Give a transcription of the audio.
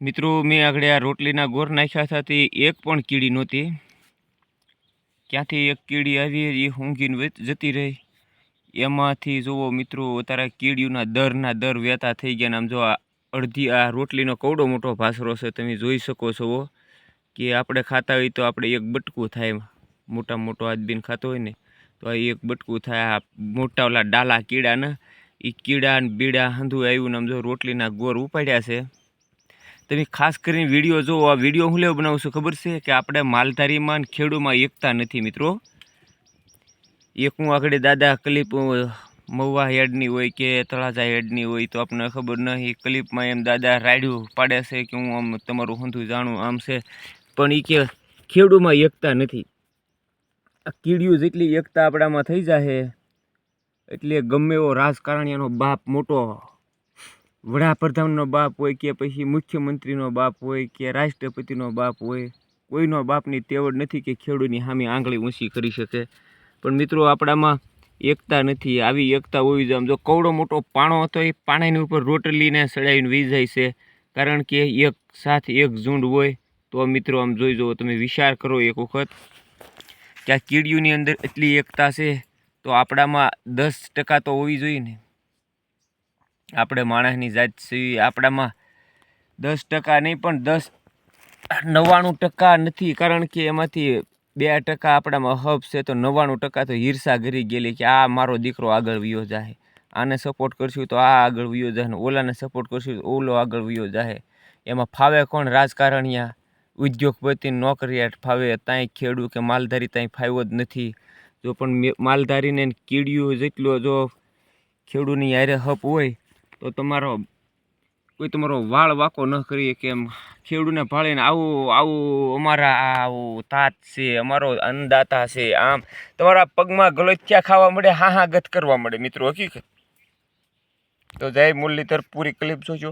મિત્રો, મેં આગળ આ રોટલીના ગોર નાખ્યા હતા, તે એક પણ કીડી નહોતી. ક્યાંથી એક કીડી આવી એ ઊંઘીને જતી રહી. એમાંથી જુઓ મિત્રો તારા કીડીઓના દરના દર વેતા થઈ ગયા આમ જો આ અડધી આ રોટલીનો કવડો મોટો ભાસરો છે, તમે જોઈ શકો છો કે આપણે ખાતા હોય તો આપણે એક બટકું થાય મોટા મોટો આદબીન ખાતો હોય ને, તો આ એક બટકું થાય. આ મોટા ઓલા ડાલા કીડાને એ કીડા ને બીડા હંધું આવ્યું ને આમ જો રોટલીના ગોર ઉપાડ્યા છે. તમે ખાસ કરીને વીડિયો જો આ વીડિયો હું લેવો બનાવું છું ખબર છે કે આપણે માલધારીમાં અને ખેડૂમાં એકતા નથી મિત્રો. એક હું આગળ દાદા ક્લિપ મહુવા હેડની હોય કે તળાજા હેડની હોય તો આપણને ખબર નહીં ક્લિપમાં એમ દાદા રાડ્યું પાડે છે કે હું આમ તમારું હંધું જાણું આમ છે. પણ એ કે ખેડૂમાં એકતા નથી. આ કીડીઓ જેટલી એકતા આપણામાં થઈ જાય એટલે ગમે એવો રાજકારણીનો બાપ મોટો વડાપ્રધાનનો બાપ હોય કે પછી મુખ્યમંત્રીનો બાપ હોય કે રાષ્ટ્રપતિનો બાપ હોય, કોઈનો બાપની તેવડ નથી કે ખેડૂતની સામે આંગળી ઊંચી કરી શકે. પણ મિત્રો, આપણામાં એકતા નથી. આવી એકતા હોવી જોઈએ. આમ જો કવડો મોટો પાણો હતો, એ પાણાની ઉપર રોટલીને સડાવીને વી જાય છે. કારણ કે એક સાથ, એક ઝુંડ હોય. તો મિત્રો, આમ જોઈ જુઓ, તમે વિચાર કરો એક વખત કે આ કીડીઓની અંદર એટલી એકતા છે, તો આપણામાં દસ ટકા તો હોવી જોઈએ ને. આપણે માણસની જાત છીએ આપણામાં દસ ટકા નહીં, પણ દસ નવ્વાણું ટકા નથી. કારણ કે એમાંથી બે ટકા આપણામાં હબ છે, તો નવ્વાણું ટકા તો ઈર્ષા ઘરી ગયેલી કે આ મારો દીકરો આગળ વયો જાય આને સપોર્ટ કરશું તો આ આગળ વયો જાય ને ઓલાને સપોર્ટ કરશું તો ઓલો આગળ વયો જાય એમાં ફાવે કોણ? રાજકારણીયા, ઉદ્યોગપતિ, નોકરિયાત ફાવે ત્યાં ખેડૂ કે માલધારી ત્યાં ફાવ્યો જ નથી. જો પણ માલધારીને કીડીઓ જેટલો જો ખેડૂની હારે હપ હોય તો તમારો કોઈ તમારો વાળ વાંકો ન કરીએ કે એમ ખેડૂને ભાળીને આવું આવું અમારા આવું તાત છે, અમારો અન્નદાતા છે, આમ તમારા પગમાં ગલોચ્યા ખાવા મળે હા હા ગત કરવા મળે મિત્રો, હકીકત. તો જય મુરલીધર, પૂરી ક્લિપ જોજો.